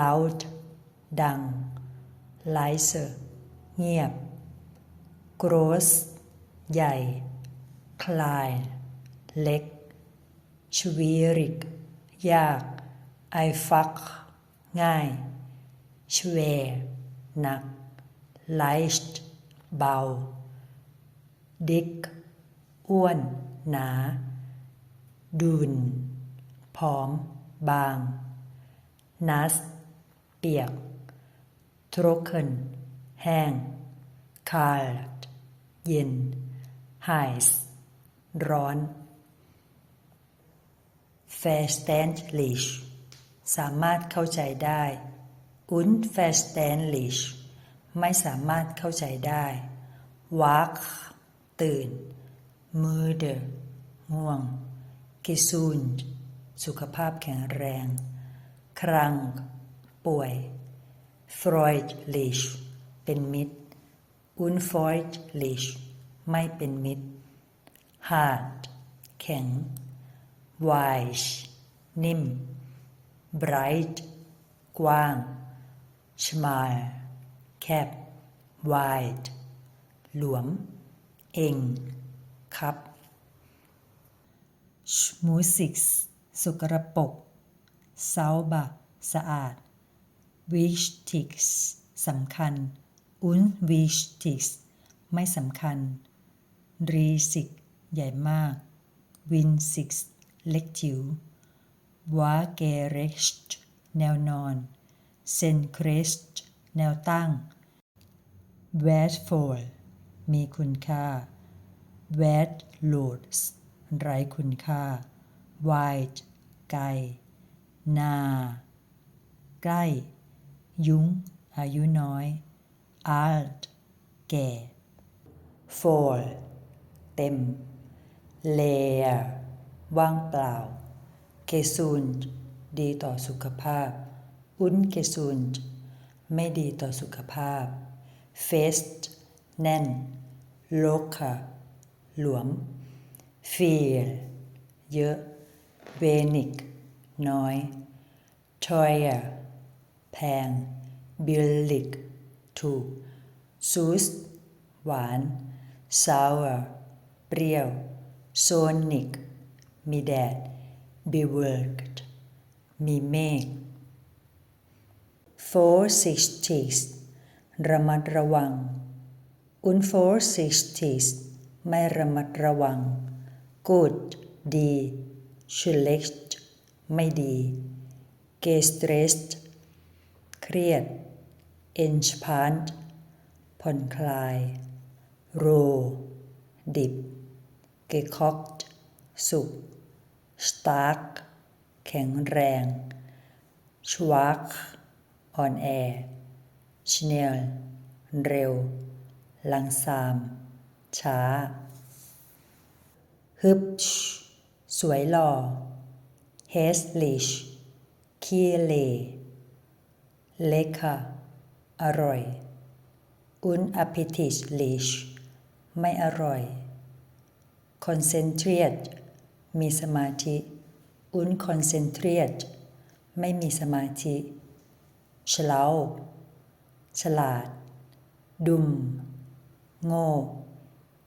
loud ดัง leise เงียบ gross ใหญ่ klein เล็ก schwierig ยาก einfach ง่าย schwer หนัก leicht เบา dick อ้วน หนา ดุนผอม บาง นัส เปียกทรกเคนแห้งคาลดเย็นไฮส์ร้อน verständlich สามารถเข้าใจได้ unverständlich ไม่สามารถเข้าใจได้ wach ตื่น müde ง่วง gesund สุขภาพแข็งแรง krank ป่วย freundlich เป็นมิตร unfreundlich ไม่เป็นมิตร hard แข็ง weich นิ่ม bright กว้าง schmal แคบ wide หลวม เองครับ schmutzig สกรปรก sauber สะอาด wichtig สำคัญ unwichtig ไม่สำคัญ riesig ใหญ่มาก winzig เล็กจิ๋ว waagerecht แนวนอน senkrecht แนวตั้ง wertvoll มีคุณค่า wertlos ไร้คุณค่า wide ไกล นา ใกล้ ยุ้งอายุน้อย alt แก่ full เต็ม leer ว่างเปล่า gesund ดีต่อสุขภาพ ungesund ไม่ดีต่อสุขภาพ fest แน่น locker หลวม viel เยอะ wenig น้อย teuer แพง บิลลิก ถูก ซูส หวาน ซาวร์เปรี้ยว โซนิก มีแดด bewildered มีเมฆ four sixties ระมัดระวัง un four sixties ไม่ระมัดระวัง good ดี schlecht ไม่ดี g e s t r e s t เครียด entspannt ผ่อนคลาย roh ดิบ gekocht สุก stark แข็งแรง schwach อ่อนแอ schnell เร็ว ลังซาม ช้า hübsch สวยหล่อ hässlich ขี้เหร่ lecker อร่อย unappetitlich ไม่อร่อย concentrate มีสมาธิ unconcentrate ไม่มีสมาธิ schlau ฉลาด ดุมโง่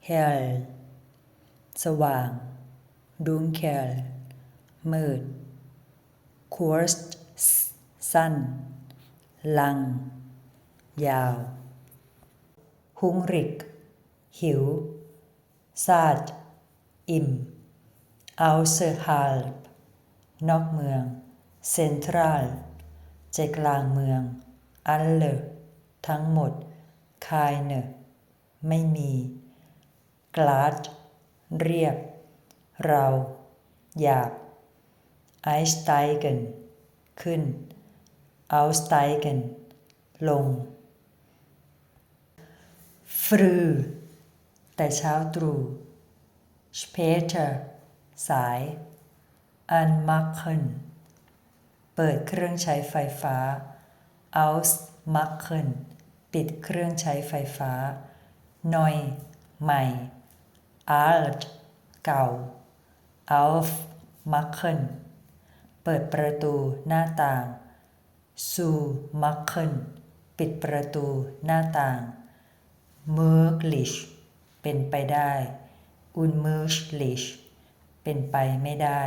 hell สว่าง dunkel มืด kurz สั้น ลัง ยาว หุงริก หิวซาดอิ่มเอาเซอร์ฮาลนอกเมือง เซ็นทรัลใจกลางเมือง อัลเลทั้งหมด คายเนไม่มีกลาดเรียบ เรา หยาบไอสไตเกนขึ้น aussteigen ลง früh แต่เช้าตรู่ später สาย anmachen เปิดเครื่องใช้ไฟฟ้า ausmachen ปิดเครื่องใช้ไฟฟ้า neu ใหม่ alt เก่า aufmachen เปิดประตูหน้าต่าง ซูมักเคิลปิดประตูหน้าต่างเมอร์กลิชเป็นไปได้อุนเมอร์ชลิชเป็นไปไม่ได้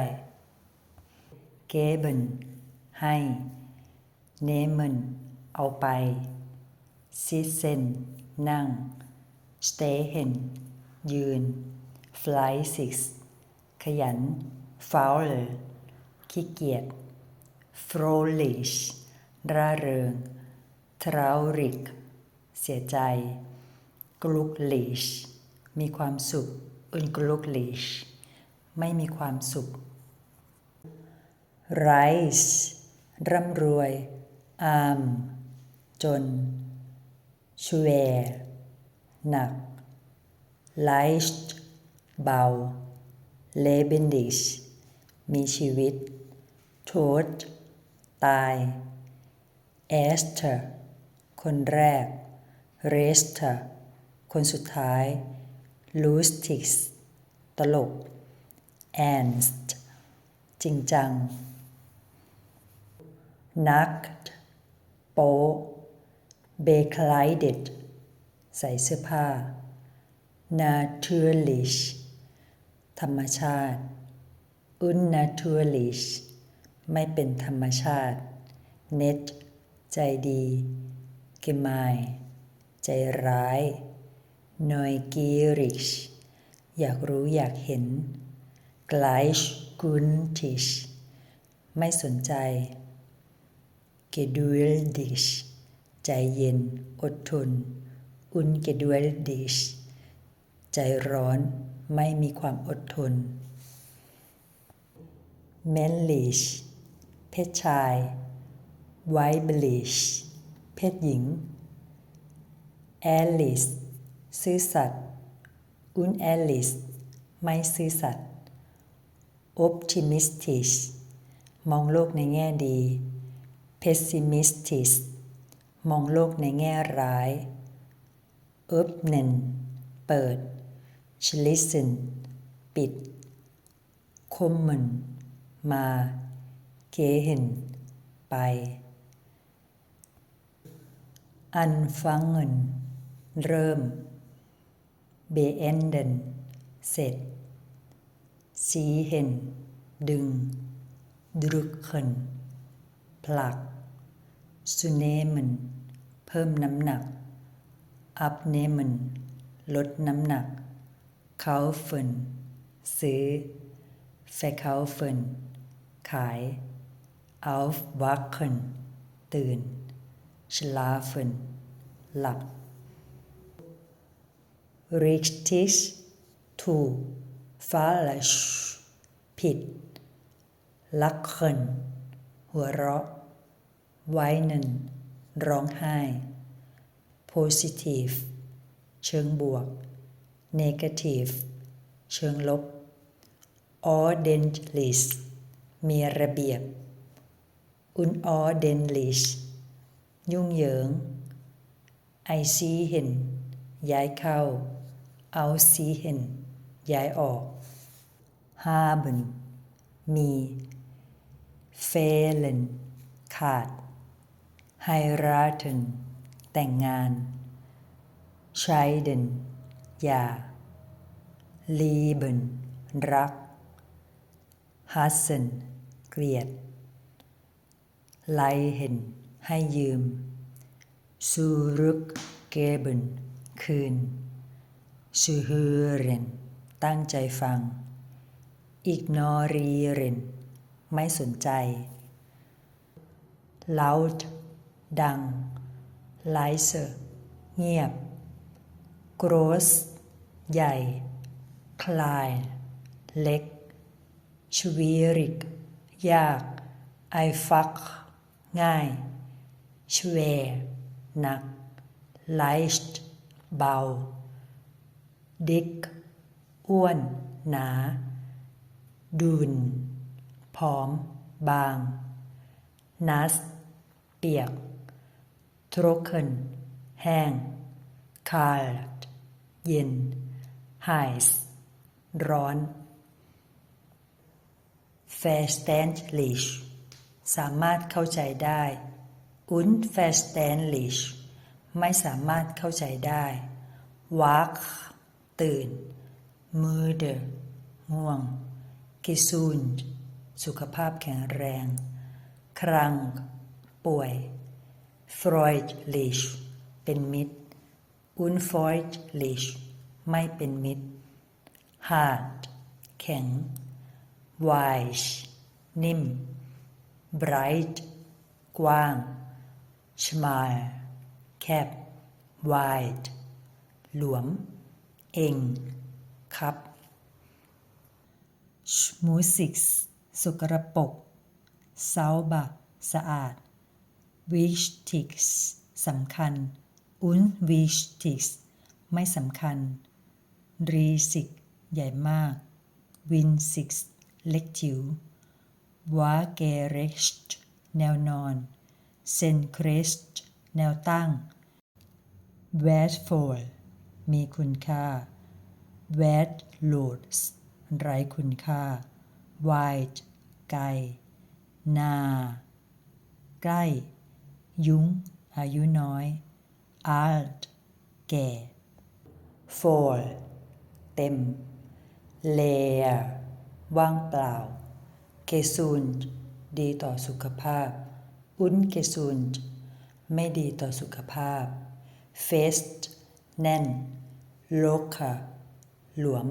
เกเบนให้เนเมนเอาไปซิเซนนั่งสเตเฮนยืนฟลายซิสขยันฟาวเลอร์ขี้เกียจฟรอลิช ร่าเริงทราริก เสียใจ กลุกลิช มีความสุขอุนกลุกลิช ไม่มีความสุข ไรส์ร่ำรวย อาม จนชเวหนัก ไลส์เบา เลเบนดิช มีชีวิต โทษ ตาย เอสเตอร์ คนแรกเรสเตอร์ คนสุดท้ายลูสติกส์ตลกแอนส์จริงจัง นักโปเบคลายเด็ดใส่เสื้อผ้า naturalish ธรรมชาติ unnaturalish ไม่เป็นธรรมชาติ net ใจดี gemein ใจร้าย neugierig อยากรู้อยากเห็น gleichgültig ไม่สนใจ geduldig ใจเย็น อดทน ungeduldig ใจร้อนไม่มีความอดทน männlich เพศชาย weiblich เพศหญิง ehrlich ซื่อสัตย์ unehrlich ไม่ซื่อสัตย์ optimistisch มองโลกในแง่ดี pessimistisch มองโลกในแง่ร้าย öppnen เปิด schließen ปิด kommen มา gehen ไป anfangen เริ่ม beenden เสร็จ ziehen ดึง drücken ผลัก zunehmen เพิ่มน้ำหนัก abnehmen ลดน้ำหนัก kaufen ซื้อ verkaufen ขาย aufwachen ตื่น schlafen หลับ richtig ถูก falsch ผิด lachen หัวเราะ weinen ร้องไห้ positive เชิงบวก negative เชิงลบ ordentlich มีระเบียบ unordentlich ยุ่งเหยิง einziehen ย้ายเข้า ausziehen ย้ายออก haben มี fehlen ขาด heiraten แต่งงาน scheiden หย่า lieben รัก hassen เกลียด leihen ให้ยืม zurückgeben คืน zuhören ตั้งใจฟัง ignorieren ไม่สนใจ laut ดัง leise เงียบ groß ใหญ่ klein เล็ก schwierig ยาก einfach ง่าย schwer หนัก leicht เบา dick อ้วน หนา dünn ผอม บาง nass เปียก trocken แห้ง kalt เย็น heiß ร้อน verständlich สามารถเข้าใจได้ unverständlich ไม่สามารถเข้าใจได้ wach ตื่น müde ง่วง gesund สุขภาพแข็งแรง krank ป่วย freundlich เป็นมิตร unfreundlich ไม่เป็นมิตร hard แข็ง weich นิ่ม bright กว้าง schmal แคบ wide หลวม เองครับ schmutzig สกรปรก sauber สะอาด wichtig สำคัญ unwichtig ไม่สำคัญ riesig ใหญ่มาก winzig เล็กจิ๋ว waagerecht แนวนอน senkrecht แนวตั้ง wertvoll มีคุณค่า wertlos ไร้คุณค่า wide ไกนา ใกล้ ยุ้ง อายุน้อย alt แก่ voll เต็ม leer ว่างเปล่า gesund ดีต่อสุขภาพ ungesund ไม่ดีต่อสุขภาพ fest แน่น locker หลวม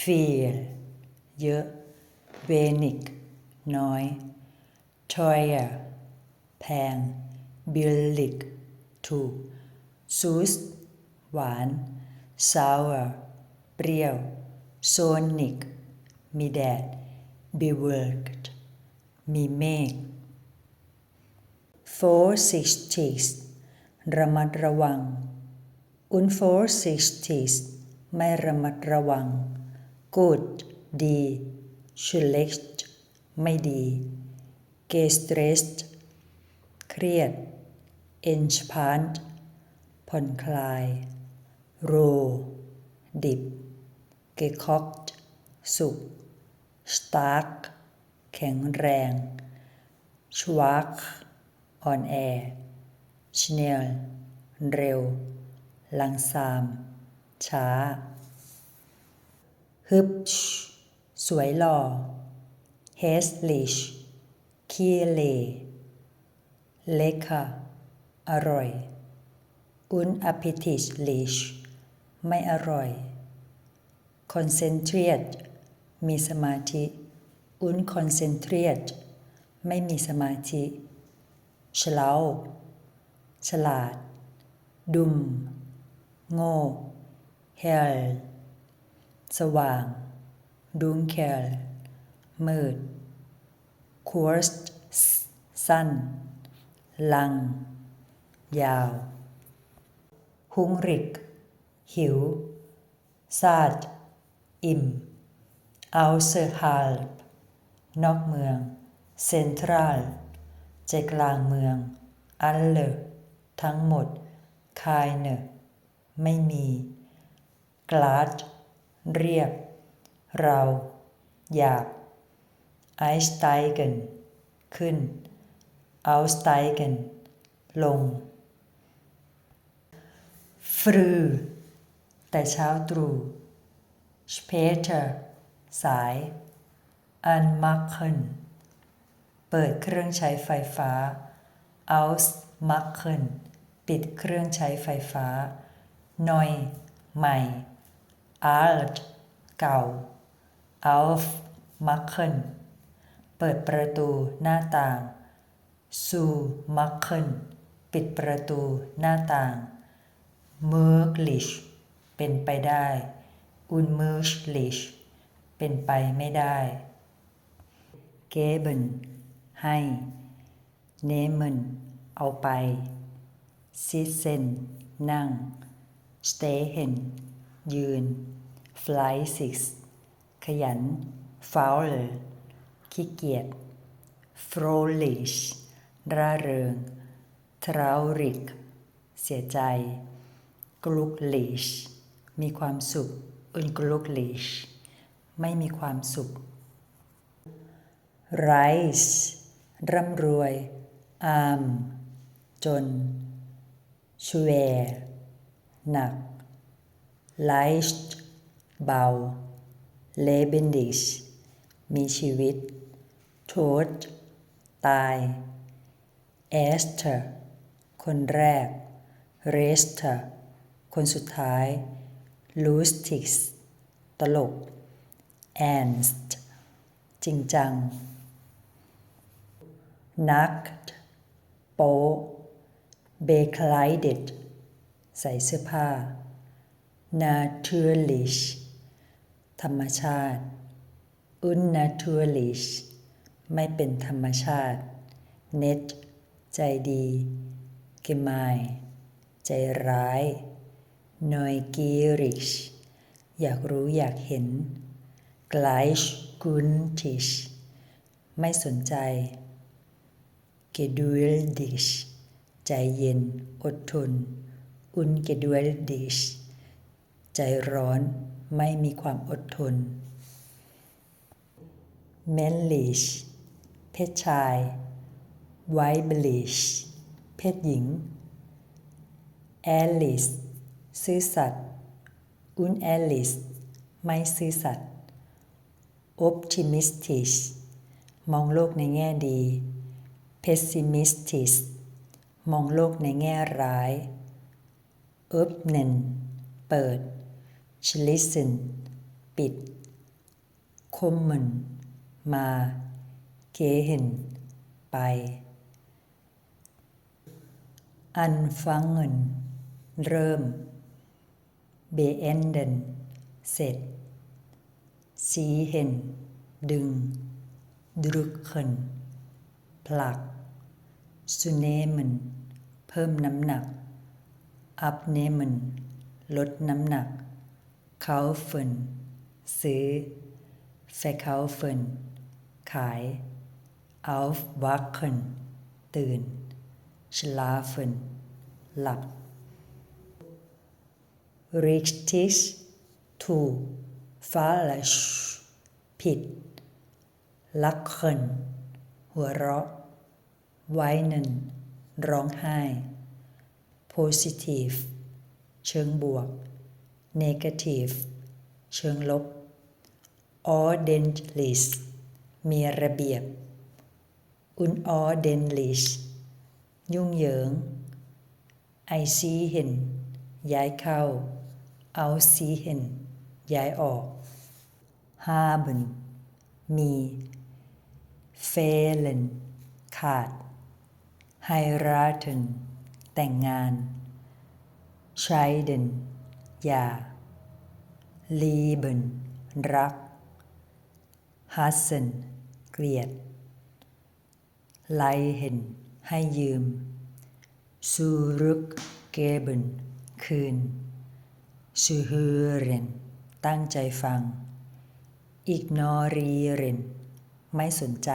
viel เยอะ wenig น้อย teuer แพง billig ถูก süß หวาน sour เปรี้ยว sonnig มีแดด bewölkt มีเมฆ vorsichtig ระมัดระวัง unvorsichtig ไม่ระมัดระวัง good ดี schlecht ไม่ดี gestresst เครียด entspannt ผ่อนคลาย roh ดิบ gekocht สุก stark แข็งแรง schwach ออนแอร์ชเนลเร็ว ลังซาม ช้า ฮึบสวยหล่อเฮสลิชคีเลเลคะอร่อย อุนอพิทิชลิชไม่อร่อยคอนเซนเทรตมีสมาธิ อุนคอนเซนเทรตไม่มีสมาธิ ฉลาฉลาด ดุม โง่เฮลสว่าง ดุงเคลมืดคูร์สสั้น ลัง ยาว ฮุงริก หิว ซาด อิ่มอัลเซฮาลบนอกเมือง เซ็นทรัล ใจกลางเมือง อันเลทั้งหมด คายเนไม่มีกลาดเรียบ เราอยากไอสไตเกนขึ้นเอาสไตเกนลง ฟรือ แต่เช้าตรู่สเปเตอร์สายอันมักขึ้น เปิดเครื่องใช้ไฟฟ้า ausmachen ปิดเครื่องใช้ไฟฟ้า neu ใหม่ alt เก่า aufmachen เปิดประตูหน้าต่าง zumachen ปิดประตูหน้าต่าง möglich เป็นไปได้ unmöglich เป็นไปไม่ได้ geben ให้เนมันเอาไปซิเซนนั่งสเตเฮนยืนฟลายซิสขยันฟาวเลอร์ขี้เกียจฟรอลิชร่าเริงทราวริก เสียใจกลุกลิชมีความสุขอุนกลุกลิชไม่มีความสุข rice ร่ำรวย อาม จนช่วยหนักไลท์เบาเลเบนดิชมีชีวิต tot ตายเอสเตอร์คนแรกเรสเตอร์คนสุดท้าย lustig ตลกอันส์จริงจัง nackt โป๊ bekleidet ใส่เสื้อผ้า natürlich ธรรมชาติ unnatürlich ไม่เป็นธรรมชาติ net ใจดี gemein ใจร้าย neugierig อยากรู้อยากเห็น gleichgültig ไม่สนใจ geduldig ใจเย็น อดทน ungeduldig ใจร้อนไม่มีความอดทน männlich เพศชาย weiblich เพศหญิง ehrlich ซื่อสัตย์ unehrlich ไม่ซื่อสัตย์ optimistisch มองโลกในแง่ดี pessimistis มองโลกในแง่ร้าย öppnen เปิด schließen ปิด kommen มา gehen ไป anfangen เริ่ม beenden เสร็จ ziehen ดึง drücken ผลัก zunehmen เพิ่มน้ำหนัก abnehmen ลดน้ำหนัก kaufen ซื้อ verkaufen ขาย aufwachen ตื่น schlafen หลับ richtig ถูก falsch ผิด lachen หัวเราะ weinen ร้องไห้ positive เชิงบวก negative เชิงลบ ordentlich มีระเบียบ unordentlich ยุ่งเหยิง einziehen ย้ายเข้า a u s i e h e n ย้ายออก haben มี fehlen ขาด heiraten แต่งงาน scheiden หย่า lieben รัก hassen เกลียด leihen ให้ยืม zurückgeben คืน zuhören ตั้งใจฟัง ignorieren ไม่สนใจ